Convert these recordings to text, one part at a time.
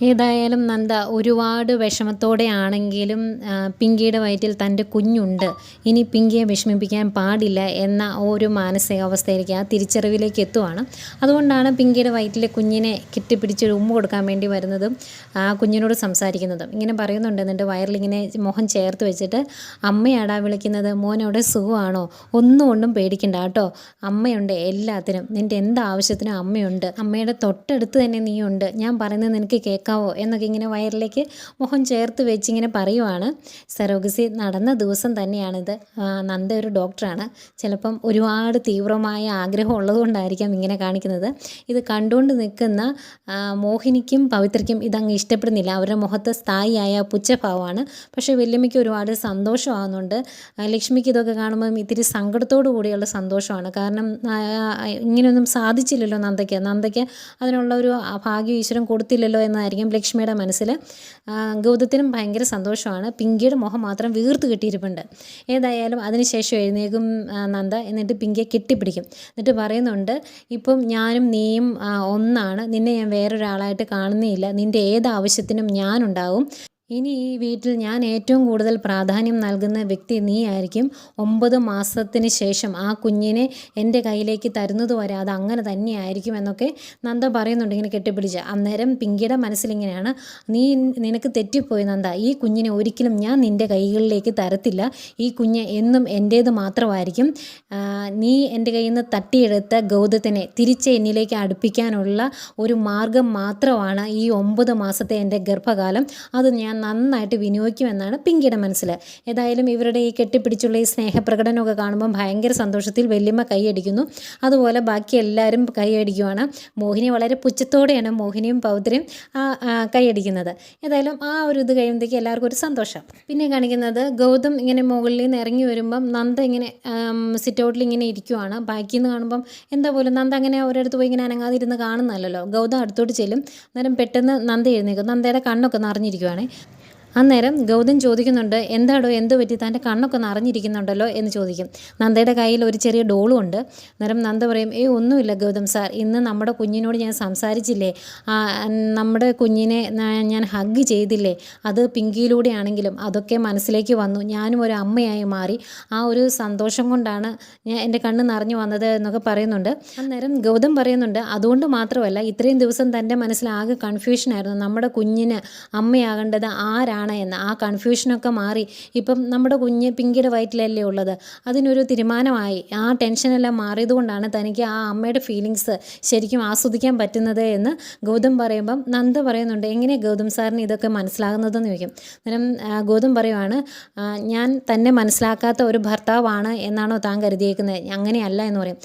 ഏതായാലും നന്ദ ഒരുപാട് വിഷമത്തോടെ ആണെങ്കിലും പിങ്കിയുടെ വയറ്റിൽ തന്റെ കുഞ്ഞുണ്ട്. ഇനി പിങ്കിയെ വിഷമിപ്പിക്കാൻ പാടില്ല എന്ന ഒരു മാനസികാവസ്ഥയിലേക്ക് ആ തിരിച്ചറിവിലേക്ക് എത്തുവാണ്. അതുകൊണ്ടാണ് പിങ്കിയുടെ വയറ്റിലെ കുഞ്ഞിനെ കെട്ടിപ്പിടിച്ച് ഉമ്മ കൊടുക്കാൻ വേണ്ടി വരുന്നതും ആ കുഞ്ഞിനോട് സംസാരിക്കുന്നതും. ഇങ്ങനെ പറയുന്നുണ്ട് എന്നിട്ട് വയറിലിങ്ങനെ മുഖം ചേർത്ത് വെച്ചിട്ട് അമ്മയാടാ വിളിക്കുന്നത് മോനോടെ സുഖമാണോ? ഒന്നും ഒന്നും പേടിക്കണ്ട കേട്ടോ. അമ്മയുണ്ട് എല്ലാത്തിനും. നിന്റെ എന്ത് ആവശ്യത്തിനും അമ്മയുണ്ട്. അമ്മയുടെ തൊട്ടടുത്ത് തന്നെ നീയുണ്ട്. ഞാൻ പറയുന്നത് നിനക്ക് കേൾക്കാവോ എന്നൊക്കെ ഇങ്ങനെ വയറിലേക്ക് മുഖം ചേർത്ത് വെച്ച് ഇങ്ങനെ പറയുവാണ്. സെറോഗസി നടന്ന ദിവസം തന്നെയാണിത്. നന്ദ ഒരു ഡോക്ടറാണ്. ചിലപ്പം ഒരുപാട് തീവ്രമായ ആഗ്രഹം ഉള്ളതുകൊണ്ടായിരിക്കാം ഇങ്ങനെ കാണിക്കുന്നത്. ഇത് കണ്ടുകൊണ്ട് നിൽക്കുന്ന മോഹിനിക്കും പവിത്രയ്ക്കും ഇതങ്ങ് ഇഷ്ടപ്പെടുന്നില്ല. അവരുടെ മുഖത്ത് സ്ഥായിയായ പുച്ഛഭാവമാണ്. പക്ഷേ വല്യമ്മയ്ക്ക് ഒരുപാട് സന്തോഷമാകുന്നുണ്ട് ലക്ഷ്മിക്ക് ഇതൊക്കെ കാണുമ്പം ഇത്തിരി സങ്കടത്തോടു കൂടിയുള്ള സന്തോഷമാണ്. കാരണം ഇങ്ങനെയൊന്നും സാധിച്ചില്ലല്ലോ നന്ദയ്ക്ക്. നന്ദയ്ക്ക് അതിനുള്ള ഒരു ഭാഗ്യം ഈശ്വരൻ കൊടുത്തില്ലല്ലോ എന്നായിരിക്കും ലക്ഷ്മിയുടെ മനസ്സിൽ ഗൗതത്തിനും ഭയങ്കര സന്തോഷമാണ്. പിങ്കിയുടെ മുഖം മാത്രം വീർത്ത് കിട്ടിയിരിപ്പുണ്ട്. ഏതായാലും അതിനുശേഷം എഴുന്നേക്കും നന്ദ. എന്നിട്ട് പിങ്കിയെ കെട്ടിപ്പിടിക്കും. എന്നിട്ട് പറയുന്നുണ്ട് ഇപ്പം ഞാനും നീയും ഒന്നാണ്. നിന്നെ ഞാൻ വേറൊരാളായിട്ട് കാണുന്നേയില്ല നിന്റെ ഏത് ആവശ്യത്തിനും ഞാനുണ്ടാവും. ഇനി ഈ വീട്ടിൽ ഞാൻ ഏറ്റവും കൂടുതൽ പ്രാധാന്യം നൽകുന്ന വ്യക്തി നീ ആയിരിക്കും ഒമ്പത് മാസത്തിന് ശേഷം ആ കുഞ്ഞിനെ എന്റെ കയ്യിലേക്ക് തരുന്നത് വരെ അത് അങ്ങനെ തന്നെയായിരിക്കും എന്നൊക്കെ നന്ദ പറയുന്നുണ്ട്. ഇങ്ങനെ കെട്ടിപ്പിടിച്ച്. അന്നേരം പിങ്കിയുടെ മനസ്സിലിങ്ങനെയാണ്. നീ നിനക്ക് തെറ്റിപ്പോയി നന്ദ. ഈ കുഞ്ഞിനെ ഒരിക്കലും ഞാൻ നിന്റെ കൈകളിലേക്ക് തരത്തില്ല. ഈ കുഞ്ഞ് എന്നും എന്റേത് മാത്രമായിരിക്കും. നീ എന്റെ കയ്യിൽ നിന്ന് തട്ടിയെടുത്ത ഗൗതത്തിനെ തിരിച്ച് എന്നിലേക്ക് അടുപ്പിക്കാനുള്ള ഒരു മാർഗം മാത്രമാണ് ഈ ഒമ്പത് മാസത്തെ എന്റെ ഗർഭകാലം. അത് ഞാൻ നന്നായിട്ട് വിനിയോഗിക്കുമെന്നാണ് പിങ്കിയുടെ മനസ്സിൽ ഏതായാലും ഇവരുടെ ഈ കെട്ടിപ്പിടിച്ചുള്ള ഈ സ്നേഹപ്രകടനമൊക്കെ കാണുമ്പോൾ ഭയങ്കര സന്തോഷത്തിൽ വല്യമ്മ കൈയടിക്കുന്നു അതുപോലെ ബാക്കി എല്ലാവരും കൈയടിക്കുവാണ് മോഹിനി വളരെ പുച്ഛത്തോടെയാണ് മോഹിനിയും പൗത്രിയും കൈയടിക്കുന്നത് ഏതായാലും ആ ഒരു ഇത് കഴിയുമ്പോഴത്തേക്ക് എല്ലാവർക്കും ഒരു സന്തോഷം. പിന്നെ കാണിക്കുന്നത് ഗൗതം ഇങ്ങനെ മുകളിൽ നിന്ന് ഇറങ്ങി വരുമ്പം നന്ദ ഇങ്ങനെ സിറ്റ് ഔട്ടിൽ ഇങ്ങനെ ഇരിക്കുവാണ്. ബാക്കിൽ നിന്ന് കാണുമ്പം എന്താ പോലും നന്ദ അങ്ങനെ ഒരിടത്ത് പോയി ഇങ്ങനെ അനങ്ങാതിരുന്ന് കാണുന്നല്ലോ ഗൗതം അടുത്തോട്ട് ചെല്ലും. അന്നേരം പെട്ടെന്ന് നന്ദ എഴുന്നേക്കും നന്ദയുടെ കണ്ണൊക്കെ നിറഞ്ഞിരിക്കുവാണ്. അന്നേരം ഗൗതം ചോദിക്കുന്നുണ്ട് എന്താടോ എന്ത് പറ്റി? തന്റെ കണ്ണൊക്കെ നിറഞ്ഞിരിക്കുന്നുണ്ടല്ലോ? എന്ന് ചോദിക്കും. നന്ദയുടെ കയ്യിൽ ഒരു ചെറിയ ഡോളും ഉണ്ട്. അന്നേരം നന്ദ പറയും ഏയ് ഒന്നുമില്ല ഗൗതം സാർ. ഇന്ന് നമ്മുടെ കുഞ്ഞിനോട് ഞാൻ സംസാരിച്ചില്ലേ? നമ്മുടെ കുഞ്ഞിനെ ഞാൻ ഹഗ് ചെയ്തില്ലേ? അത് പിങ്കിയിലൂടെ ആണെങ്കിലും അതൊക്കെ മനസ്സിലേക്ക് വന്നു. ഞാനും ഒരു അമ്മയായി മാറി. ആ ഒരു സന്തോഷം കൊണ്ടാണ് ഞാൻ എന്റെ കണ്ണ് നിറഞ്ഞു വന്നത് എന്നൊക്കെ പറയുന്നുണ്ട്. അന്നേരം ഗൗതം പറയുന്നുണ്ട് അതുകൊണ്ട് മാത്രമല്ല ഇത്രയും ദിവസം തന്റെ മനസ്സിൽ ആകെ കൺഫ്യൂഷനായിരുന്നു നമ്മുടെ കുഞ്ഞിന് അമ്മയാകേണ്ടത് ആരാണ്? എന്ന്. ആ കൺഫ്യൂഷനൊക്കെ മാറി. ഇപ്പം നമ്മുടെ കുഞ്ഞ് പിങ്കിയുടെ വയറ്റിലല്ലേ ഉള്ളത്. അതിനൊരു തീരുമാനമായി. ആ ടെൻഷനെല്ലാം മാറിയതുകൊണ്ടാണ് തനിക്ക് ആ അമ്മയുടെ ഫീലിങ്സ് ശരിക്കും ആസ്വദിക്കാൻ പറ്റുന്നത് എന്ന് ഗൗതം പറയുമ്പം നന്ദ പറയുന്നുണ്ട്. എങ്ങനെ ഗൗതം സാറിന് ഇതൊക്കെ മനസ്സിലാകുന്നതെന്ന് ചോദിക്കും. അന്നേരം ഗൗതം പറയുവാണ് ഞാൻ തന്നെ മനസ്സിലാക്കാത്ത ഒരു ഭർത്താവാണ് എന്നാണോ താൻ കരുതിയേക്കുന്നത് അങ്ങനെയല്ല എന്ന് പറയും.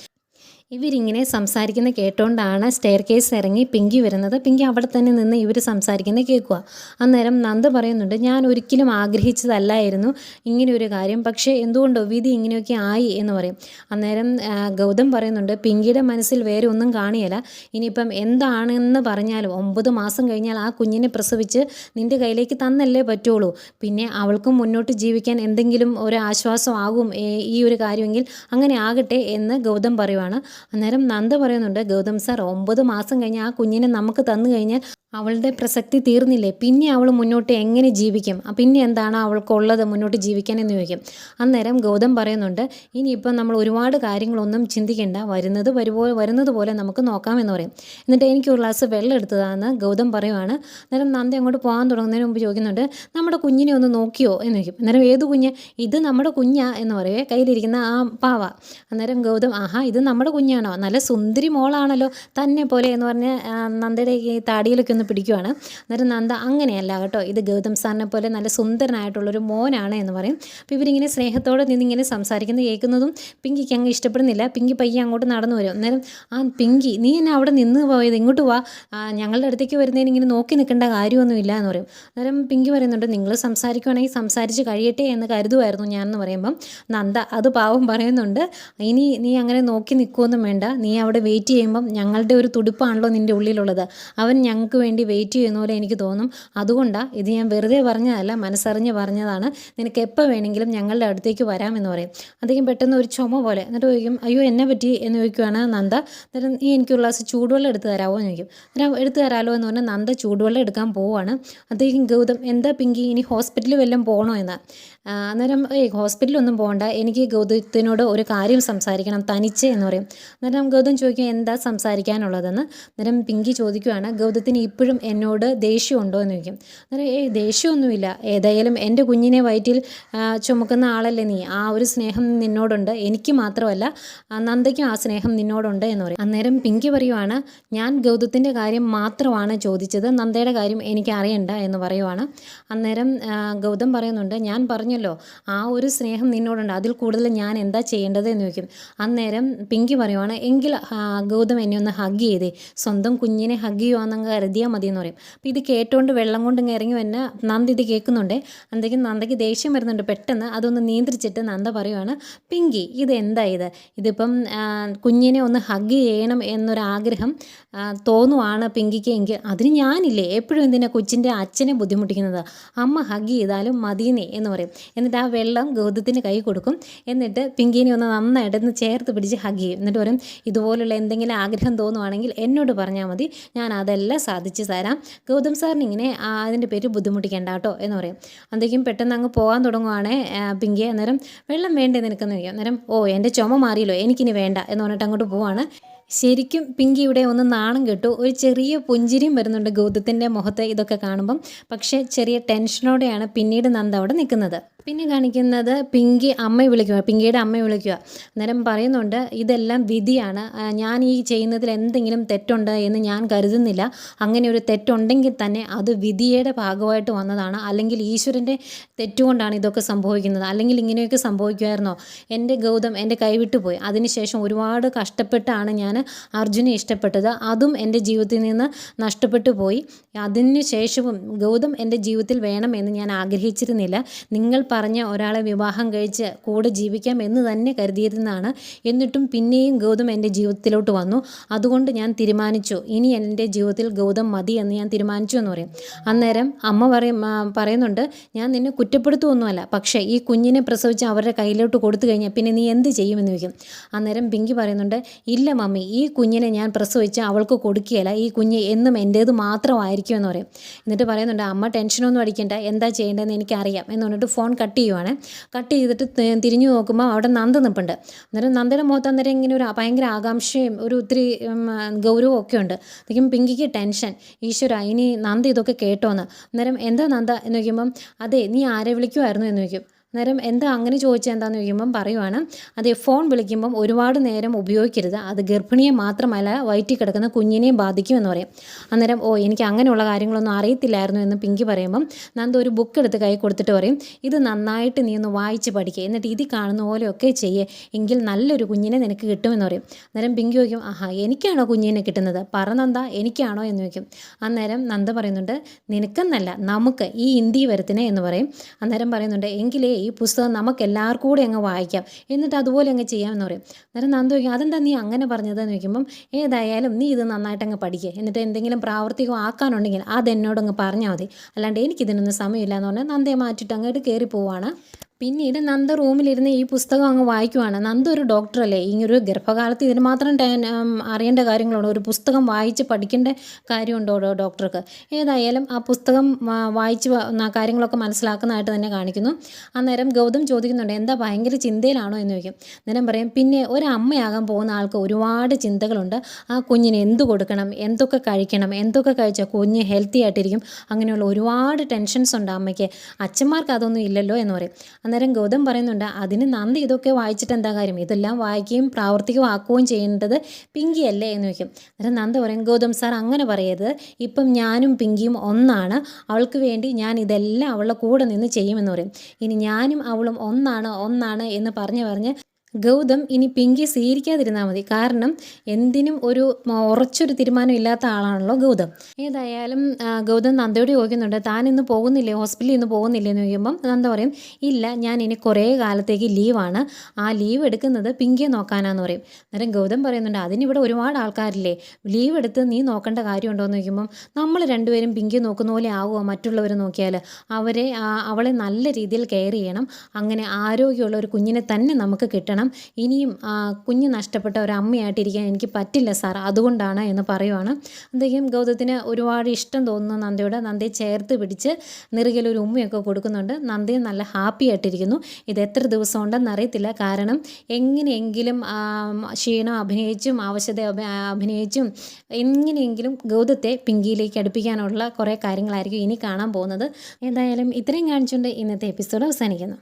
ഇവരിങ്ങനെ സംസാരിക്കുന്ന കേട്ടോണ്ടാണ് സ്റ്റെയർ കേസ് ഇറങ്ങി പിങ്കി വരുന്നത്. പിങ്കി അവിടെ തന്നെ നിന്ന് ഇവർ സംസാരിക്കുന്നത് കേൾക്കുക. അന്നേരം നന്ദ പറയുന്നുണ്ട് ഞാൻ ഒരിക്കലും ആഗ്രഹിച്ചതല്ലായിരുന്നു ഇങ്ങനെ ഒരു കാര്യം. പക്ഷേ എന്തുകൊണ്ടോ വിധി ഇങ്ങനെയൊക്കെ ആയി എന്ന് പറയും. അന്നേരം ഗൗതം പറയുന്നുണ്ട് പിങ്കിയുടെ മനസ്സിൽ വേറെ ഒന്നും കാണിയല്ല. ഇനിയിപ്പം എന്താണെന്ന് പറഞ്ഞാലും ഒമ്പത് മാസം കഴിഞ്ഞാൽ ആ കുഞ്ഞിനെ പ്രസവിച്ച് നിന്റെ കയ്യിലേക്ക് തന്നല്ലേ പറ്റുള്ളൂ. പിന്നെ അവൾക്കും മുന്നോട്ട് ജീവിക്കാൻ എന്തെങ്കിലും ഒരു ആശ്വാസമാകും ഈ ഒരു കാര്യമെങ്കിൽ അങ്ങനെ ആകട്ടെ എന്ന് ഗൗതം പറയുവാണ്. അന്നേരം നന്ദ പറയുന്നുണ്ട് ഗൗതം സാർ ഒമ്പത് മാസം കഴിഞ്ഞ് ആ കുഞ്ഞിനെ നമുക്ക് തന്നു കഴിഞ്ഞാൽ അവളുടെ പ്രസക്തി തീർന്നില്ലേ? പിന്നെ അവൾ മുന്നോട്ട് എങ്ങനെ ജീവിക്കും? പിന്നെ എന്താണ് അവൾക്കുള്ളത് മുന്നോട്ട് ജീവിക്കാൻ എന്ന് ചോദിക്കും. അന്നേരം ഗൗതം പറയുന്നുണ്ട് ഇനിയിപ്പം നമ്മൾ ഒരുപാട് കാര്യങ്ങളൊന്നും ചിന്തിക്കേണ്ട. വരുന്നത് വരുപോലെ വരുന്നത് പോലെ നമുക്ക് നോക്കാമെന്ന് പറയും. എന്നിട്ട് എനിക്ക് ഒരു ഗ്ലാസ് വെള്ളം എടുത്തതാണ് ഗൗതം പറയുവാണ്. അന്നേരം നന്ദി അങ്ങോട്ട് പോകാൻ തുടങ്ങുന്നതിന് മുമ്പ് ചോദിക്കുന്നുണ്ട് നമ്മുടെ കുഞ്ഞിനെ ഒന്ന് നോക്കിയോ? എന്ന് ചോദിക്കും. അന്നേരം ഏത് കുഞ്ഞ്? ഇത് നമ്മുടെ കുഞ്ഞാ എന്ന് പറയുവേ കയ്യിലിരിക്കുന്ന ആ പാവ. അന്നേരം ഗൗതം ആഹാ ഇത് നമ്മുടെ കുഞ്ഞാണോ? നല്ല സുന്ദരി മോളാണല്ലോ തന്നെ പോലെ എന്ന് പറഞ്ഞ് നന്ദയുടെ ഈ താടിയിലൊക്കെ ഒന്ന് പിടിക്കുവാണ്. അന്നേരം നന്ദ അങ്ങനെയല്ല കേട്ടോ. ഇത് ഗൗതം സാറിനെ പോലെ നല്ല സുന്ദരനായിട്ടുള്ളൊരു മോനാണ് എന്ന് പറയും. അപ്പോൾ ഇവരിങ്ങനെ സ്നേഹത്തോടെ നിന്നിങ്ങനെ സംസാരിക്കുന്നത് കേൾക്കുന്നതും പിങ്കിക്ക് അങ്ങ് ഇഷ്ടപ്പെടുന്നില്ല. പിങ്കി പയ്യെ അങ്ങോട്ട് നടന്നു വരും. അന്നേരം ആ പിങ്കി നീ എന്നെ അവിടെ നിന്ന് പോയത്? ഇങ്ങോട്ട് വാ. ഞങ്ങളുടെ അടുത്തേക്ക് വരുന്നതിന് ഇങ്ങനെ നോക്കി നിൽക്കേണ്ട കാര്യമൊന്നുമില്ല എന്ന് പറയും. അന്നേരം പിങ്കി പറയുന്നുണ്ട് നിങ്ങൾ സംസാരിക്കുവാണെങ്കിൽ സംസാരിച്ച് കഴിയട്ടെ എന്ന് കരുതുമായിരുന്നു ഞാനെന്ന് പറയുമ്പം നന്ദ അത് പാവം പറയുന്നുണ്ട്. ഇനി നീ അങ്ങനെ നോക്കി നിൽക്കുമൊന്നും വേണ്ട. നീ അവിടെ വെയിറ്റ് ചെയ്യുമ്പം ഞങ്ങളുടെ ഒരു തുടിപ്പാണല്ലോ നിന്റെ ഉള്ളിലുള്ളത്. അവൻ ഞങ്ങൾക്ക് വേണ്ടി വെയിറ്റ് ചെയ്യുന്ന പോലെ എനിക്ക് തോന്നും. അതുകൊണ്ടാണ് ഇത് ഞാൻ വെറുതെ പറഞ്ഞതല്ല മനസ്സറിഞ്ഞ് പറഞ്ഞതാണ്. നിനക്ക് എപ്പോൾ വേണമെങ്കിലും ഞങ്ങളുടെ അടുത്തേക്ക് വരാമെന്ന് പറയും. അദ്ദേഹം പെട്ടെന്ന് ഒരു ചുമ പോലെ എന്നിട്ട് ചോദിക്കും അയ്യോ എന്നെ പറ്റി? എന്ന് ചോദിക്കുവാണ് നന്ദ. എന്നിട്ട് നീ എനിക്ക് ഒരു ഗ്ലാസ് ചൂടുവെള്ളം എടുത്ത് തരാമോ എന്ന് ചോദിക്കും. അന്നേരം എടുത്ത് തരാമല്ലോ എന്ന് പറഞ്ഞാൽ നന്ദ ചൂടുവെള്ളം എടുക്കാൻ പോവാണ്. അദ്ദേഹം ഗൗതം എന്താ പിങ്കി ഇനി ഹോസ്പിറ്റലിൽ വല്ലതും പോകണോ എന്ന്? അന്നേരം ഏയ് ഹോസ്പിറ്റലൊന്നും പോകണ്ട എനിക്ക് ഗൗതത്തിനോട് ഒരു കാര്യം സംസാരിക്കണം. തനിച്ച് എന്ന് പറയും. അന്നേരം ഗൗതം ചോദിക്കും എന്താ സംസാരിക്കാനുള്ളതെന്ന് അന്നേരം പിങ്കി ചോദിക്കുവാണ് ഗൗതത്തിന് ഇപ്പോഴും എന്നോട് ദേഷ്യമുണ്ടോ? എന്ന് ചോദിക്കും. അന്നേരം ഏയ് ദേഷ്യമൊന്നുമില്ല. ഏതായാലും എന്റെ കുഞ്ഞിനെ വയറ്റിൽ ചുമക്കുന്ന ആളല്ലേ നീ. ആ ഒരു സ്നേഹം നിന്നോടുണ്ട്. എനിക്ക് മാത്രമല്ല നന്ദയ്ക്കും ആ സ്നേഹം നിന്നോടുണ്ട് എന്ന് പറയും. അന്നേരം പിങ്കി പറയുവാണ് ഞാൻ ഗൗതത്തിന്റെ കാര്യം മാത്രമാണ് ചോദിച്ചത്. നന്ദയുടെ കാര്യം എനിക്ക് അറിയണ്ട എന്ന് പറയുവാണ്. അന്നേരം ഗൗതം പറയുന്നുണ്ട് ഞാൻ പറഞ്ഞല്ലോ ആ ഒരു സ്നേഹം നിന്നോടുണ്ട്. അതിൽ കൂടുതൽ ഞാൻ എന്താ ചെയ്യേണ്ടത്? എന്ന് ചോദിക്കും. അന്നേരം പിങ്കി പറയുവാണ് എങ്കിൽ ഗൗതം എന്നെ ഒന്ന് ഹഗ് ചെയ്തേ. സ്വന്തം കുഞ്ഞിനെ ഹഗ് ചെയ്യുവാന്നങ്ങ് കരുതിയാൽ മതി എന്ന് പറയും. അപ്പോൾ ഇത് കേട്ടുകൊണ്ട് വെള്ളം കൊണ്ട് ഇറങ്ങി വന്നെ നന്ദ ഇത് കേൾക്കുന്നുണ്ട്. അന്തേക്കും നന്ദയ്ക്ക് ദേഷ്യം വരുന്നുണ്ട് പെട്ടെന്ന്. അതൊന്ന് നിയന്ത്രിച്ചിട്ട് നന്ദ പറയുവാണ് പിങ്കി ഇത് എന്താ ഇത്? ഇതിപ്പം കുഞ്ഞിനെ ഒന്ന് ഹഗ് ചെയ്യണം എന്നൊരാഗ്രഹം തോന്നുവാണ് പിങ്കിക്ക് എങ്കിൽ. അതിന് ഞാനില്ലേ എപ്പോഴും എന്തിനാ കൊച്ചിന്റെ അച്ഛനെ ബുദ്ധിമുട്ടിക്കുന്നത്? അമ്മ ഹഗ് ചെയ്താലും മതിയെന്നേ എന്ന് പറയും. എന്നിട്ട് ആ വെള്ളം ഗൗതത്തിന് കൈ കൊടുക്കും. എന്നിട്ട് പിങ്കിനെ ഒന്ന് നന്നായിട്ട് ഒന്ന് ചേർത്ത് പിടിച്ച് ഹഗ് ചെയ്യും. എന്നിട്ട് പറയും ഇതുപോലുള്ള എന്തെങ്കിലും ആഗ്രഹം തോന്നുവാണെങ്കിൽ എന്നോട് പറഞ്ഞാൽ മതി. ഞാൻ അതെല്ലാം സാധിച്ചു തരാം. ഗൗതം സാറിന് ഇങ്ങനെ അതിന്റെ പേര് ബുദ്ധിമുട്ടിക്കേണ്ട കേട്ടോ എന്ന് പറയും. അന്തേക്കും പെട്ടെന്ന് അങ്ങ് പോകാൻ തുടങ്ങുവാണേ പിങ്കി. അന്നേരം വെള്ളം വേണ്ടേ നിനക്കെന്ന് ചോദിക്കും. അന്നേരം ഓ എന്റെ ചുമ മാറിയല്ലോ എനിക്കിനി വേണ്ട എന്ന് പറഞ്ഞിട്ട് അങ്ങോട്ട് പോവാണ്. ശരിക്കും പിങ്കി ഇവിടെ ഒന്ന് നാണം കെട്ടു. ഒരു ചെറിയ പുഞ്ചിരിയും വരുന്നുണ്ട് ഗൗതത്തിന്റെ മുഖത്ത് ഇതൊക്കെ കാണുമ്പം. പക്ഷേ ചെറിയ ടെൻഷനോടെയാണ് പിന്നീട് നന്ദ അവിടെ നിൽക്കുന്നത്. പിന്നെ കാണിക്കുന്നത് പിങ്കി അമ്മയെ വിളിക്കുക പിങ്കിയുടെ അമ്മയെ വിളിക്കുക. അന്നേരം പറയുന്നുണ്ട് ഇതെല്ലാം വിധിയാണ്. ഞാൻ ഈ ചെയ്യുന്നതിൽ എന്തെങ്കിലും തെറ്റുണ്ട് എന്ന് ഞാൻ കരുതുന്നില്ല. അങ്ങനെ ഒരു തെറ്റുണ്ടെങ്കിൽ തന്നെ അത് വിധിയുടെ ഭാഗമായിട്ട് വന്നതാണ്. അല്ലെങ്കിൽ ഈശ്വരന്റെ തെറ്റുകൊണ്ടാണ് ഇതൊക്കെ സംഭവിക്കുന്നത്. അല്ലെങ്കിൽ ഇങ്ങനെയൊക്കെ സംഭവിക്കുമായിരുന്നോ? എന്റെ ഗൗതം എന്റെ കൈവിട്ടു പോയി. അതിനുശേഷം ഒരുപാട് കഷ്ടപ്പെട്ടാണ് ഞാൻ അർജുനെ ഇഷ്ടപ്പെട്ടത്. അതും എന്റെ ജീവിതത്തിൽ നിന്ന് നഷ്ടപ്പെട്ടു പോയി. അതിന് ശേഷവും ഗൗതം എന്റെ ജീവിതത്തിൽ വേണമെന്ന് ഞാൻ ആഗ്രഹിച്ചിരുന്നില്ല. നിങ്ങൾ പറഞ്ഞ ഒരാളെ വിവാഹം കഴിച്ച് കൂടെ ജീവിക്കാം എന്ന് തന്നെ കരുതിയിരുന്നതാണ് എന്നിട്ടും പിന്നെയും ഗൗതം എന്റെ ജീവിതത്തിലോട്ട് വന്നു. അതുകൊണ്ട് ഞാൻ തീരുമാനിച്ചു ഇനി എന്റെ ജീവിതത്തിൽ ഗൗതം മതി എന്ന് ഞാൻ തീരുമാനിച്ചു എന്ന് പറയും. അന്നേരം അമ്മ പറയും പറയുന്നുണ്ട് ഞാൻ നിന്നെ കുറ്റപ്പെടുത്തുമൊന്നുമല്ല പക്ഷേ ഈ കുഞ്ഞിനെ പ്രസവിച്ച് അവരുടെ കയ്യിലോട്ട് കൊടുത്തു കഴിഞ്ഞാൽ പിന്നെ നീ എന്ത് ചെയ്യുമെന്ന് ചോദിക്കും. അന്നേരം പിങ്കി പറയുന്നുണ്ട് ഇല്ല മമ്മി ഈ കുഞ്ഞിനെ ഞാൻ പ്രസവിച്ച് അവൾക്ക് കൊടുക്കുകയില്ല ഈ കുഞ്ഞ് എന്നും എന്റേത് മാത്രമായിരിക്കും എന്ന് പറയും. എന്നിട്ട് പറയുന്നുണ്ട് അമ്മ ടെൻഷനൊന്നും അടിക്കേണ്ട എന്താ ചെയ്യേണ്ടതെന്ന് എനിക്കറിയാം എന്ന് പറഞ്ഞിട്ട് ഫോൺ കട്ട് ചെയ്യുവാണ്. കട്ട് ചെയ്തിട്ട് തിരിഞ്ഞു നോക്കുമ്പോൾ അവിടെ നന്ദ നിൽപ്പുണ്ട് അന്നേരം നന്ദയുടെ മുഖത്ത് അന്നേരം ഇങ്ങനെ ഒരു ഭയങ്കര ആകാംക്ഷയും ഒരു ഒത്തിരി ഗൗരവം ഒക്കെ ഉണ്ട്. അതൊക്കെ പിങ്കിക്ക് ടെൻഷൻ. ഈശ്വര ഇനി നന്ദ ഇതൊക്കെ കേട്ടോന്ന്. അന്നേരം എന്താ നന്ദ എന്ന് ചോദിക്കുമ്പം അതെ നീ ആരെ വിളിക്കുമായിരുന്നു എന്ന് ചോദിക്കും. അന്നേരം എന്താ അങ്ങനെ ചോദിച്ചാൽ എന്താന്ന് ചോദിക്കുമ്പം പറയുവാണ് അതെ ഫോൺ വിളിക്കുമ്പം ഒരുപാട് നേരം ഉപയോഗിക്കരുത്. അത് ഗർഭിണിയെ മാത്രമല്ല വയറ്റിൽ കിടക്കുന്ന കുഞ്ഞിനെയും ബാധിക്കും എന്ന് പറയും. അന്നേരം ഓ എനിക്ക് അങ്ങനെയുള്ള കാര്യങ്ങളൊന്നും അറിയത്തില്ലായിരുന്നു എന്ന് പിങ്കി പറയുമ്പം നന്ദ ഒരു ബുക്ക് എടുത്ത് കൈ കൊടുത്തിട്ട് പറയും ഇത് നന്നായിട്ട് നീ ഒന്ന് വായിച്ച് പഠിക്കുക എന്നിട്ട് ഇതിൽ കാണുന്ന പോലെയൊക്കെ ചെയ്യേ. എങ്കിൽ നല്ലൊരു കുഞ്ഞിനെ നിനക്ക് കിട്ടുമെന്ന് പറയും. അന്നേരം പിങ്കി ചോദിക്കും ആഹാ എനിക്കാണോ കുഞ്ഞിനെ കിട്ടുന്നത്? പറ നന്ദ എനിക്കാണോ? എന്ന് ചോദിക്കും. അന്നേരം നന്ദ പറയുന്നുണ്ട് നിനക്കെന്നല്ല നമുക്ക് ഈ ഹിന്ദി വരത്തിനെ എന്ന് പറയും. അന്നേരം പറയുന്നുണ്ട് എങ്കിലേ ഈ പുസ്തകം നമുക്ക് എല്ലാവർക്കും കൂടെ അങ്ങ് വായിക്കാം. എന്നിട്ട് അതുപോലെ അങ്ങ് ചെയ്യാമെന്ന് പറയും. അന്നേരം നന്ദ ചോദിക്കും അതെന്താ നീ അങ്ങനെ പറഞ്ഞതെന്ന് ചോദിക്കുമ്പം ഏതായാലും നീ ഇത് നന്നായിട്ട് അങ്ങ് പഠിക്കുക എന്നിട്ട് എന്തെങ്കിലും പ്രാവർത്തികം ആക്കാനുണ്ടെങ്കിൽ അതെന്നോടങ്ങ് പറഞ്ഞാൽ മതി. അല്ലാണ്ട് എനിക്കിതിനൊന്നും സമയമില്ല എന്ന് പറഞ്ഞാൽ നന്ദയെ മാറ്റിയിട്ട് അങ്ങോട്ട് കയറി പോവാണ്. പിന്നീട് നന്ദ റൂമിലിരുന്ന് ഈ പുസ്തകം അങ്ങ് വായിക്കുവാണ്. നന്ദ ഒരു ഡോക്ടറല്ലേ? ഒരു ഗർഭകാലത്ത് ഇതിന് മാത്രം അറിയേണ്ട കാര്യങ്ങളുണ്ട് ഒരു പുസ്തകം വായിച്ച് പഠിക്കേണ്ട കാര്യമുണ്ടോ ഡോക്ടർക്ക്? ഏതായാലും ആ പുസ്തകം വായിച്ച് കാര്യങ്ങളൊക്കെ മനസ്സിലാക്കുന്നതായിട്ട് തന്നെ കാണിക്കുന്നു. അന്നേരം ഗൗതം ചോദിക്കുന്നുണ്ട് എന്താ ഭയങ്കര ചിന്തയിലാണോ? എന്ന് ചോദിക്കും. അന്നേരം പറയും പിന്നെ ഒരമ്മയാകാൻ പോകുന്ന ആൾക്ക് ഒരുപാട് ചിന്തകളുണ്ട്. ആ കുഞ്ഞിന് എന്ത് കൊടുക്കണം? എന്തൊക്കെ കഴിക്കണം? എന്തൊക്കെ കഴിച്ചാൽ കുഞ്ഞ് ഹെൽത്തി ആയിട്ടിരിക്കും? അങ്ങനെയുള്ള ഒരുപാട് ടെൻഷൻസ് ഉണ്ട് അമ്മയ്ക്ക്. അച്ഛന്മാർക്ക് അതൊന്നും ഇല്ലല്ലോ എന്ന് പറയും. അന്നേരം ഗൗതം പറയുന്നുണ്ട് അതിന് നന്ദി ഇതൊക്കെ വായിച്ചിട്ട് എന്താ കാര്യം? ഇതെല്ലാം വായിക്കുകയും പ്രാവർത്തികമാക്കുകയും ചെയ്യേണ്ടത് പിങ്കി അല്ലേ? എന്ന് ചോദിക്കും. അന്നേരം നന്ദ പറയും ഗൗതം സാർ അങ്ങനെ പറയരുത്. ഇപ്പം ഞാനും പിങ്കിയും ഒന്നാണ്. അവൾക്ക് വേണ്ടി ഞാൻ ഇതെല്ലാം അവളുടെ കൂടെ നിന്ന് ചെയ്യുമെന്ന് പറയും. ഇനി ഞാനും അവളും ഒന്നാണ് ഒന്നാണ് എന്ന് പറഞ്ഞ് പറഞ്ഞ് ഗൗതം ഇനി പിങ്കി സ്വീകരിക്കാതിരുന്നാൽ മതി. കാരണം എന്തിനും ഒരു ഉറച്ചൊരു തീരുമാനം ഇല്ലാത്ത ആളാണല്ലോ ഗൗതം. ഏതായാലും ഗൗതം നന്ദയോട് ചോദിക്കുന്നുണ്ട് താൻ ഇന്ന് പോകുന്നില്ലേ? ഹോസ്പിറ്റലിൽ ഇന്ന് പോകുന്നില്ലേ? എന്ന് ചോദിക്കുമ്പം നന്ദ പറയും ഇല്ല ഞാൻ ഇനി കുറേ കാലത്തേക്ക് ലീവാണ്. ആ ലീവ് എടുക്കുന്നത് പിങ്കിയെ നോക്കാനാന്ന് പറയും. അന്നേരം ഗൗതം പറയുന്നുണ്ട് അതിനിവിടെ ഒരുപാട് ആൾക്കാരില്ലേ? ലീവ് എടുത്ത് നീ നോക്കേണ്ട കാര്യമുണ്ടോ? എന്ന് ചോദിക്കുമ്പം നമ്മൾ രണ്ടുപേരും പിങ്കിയെ നോക്കുന്ന പോലെ ആവുമോ? മറ്റുള്ളവർ നോക്കിയാൽ അവരെ അവളെ നല്ല രീതിയിൽ കെയർ ചെയ്യണം. അങ്ങനെ ആരോഗ്യമുള്ള ഒരു കുഞ്ഞിനെ തന്നെ നമുക്ക് കിട്ടണം. ഇനിയും ആ, കുഞ്ഞ് നഷ്ടപ്പെട്ട ഒരു അമ്മയായിട്ടിരിക്കാൻ എനിക്ക് പറ്റില്ല സാർ. അതുകൊണ്ടാണ് എന്ന് പറയുവാണ്. അദ്ദേഹം ഗൗതത്തിന് ഒരുപാട് ഇഷ്ടം തോന്നുന്നു നന്ദയോട്. നന്ദയെ ചേർത്ത് പിടിച്ച് ഒരു ഉമ്മയൊക്കെ കൊടുക്കുന്നുണ്ട്. നന്ദയെ നല്ല ഹാപ്പി ആയിട്ടിരിക്കുന്നു. ഇത് എത്ര ദിവസം ഉണ്ടെന്ന് അറിയത്തില്ല. കാരണം എങ്ങനെയെങ്കിലും ക്ഷീണം അഭിനയിച്ചും ആവശ്യത അഭിനയിച്ചും എങ്ങനെയെങ്കിലും ഗൗതത്തെ പിങ്കിയിലേക്ക് അടുപ്പിക്കാനുള്ള കുറേ കാര്യങ്ങളായിരിക്കും ഇനി കാണാൻ പോകുന്നത്. എന്തായാലും ഇത്രയും കാണിച്ചുകൊണ്ട് ഇന്നത്തെ എപ്പിസോഡ് അവസാനിക്കുന്നു.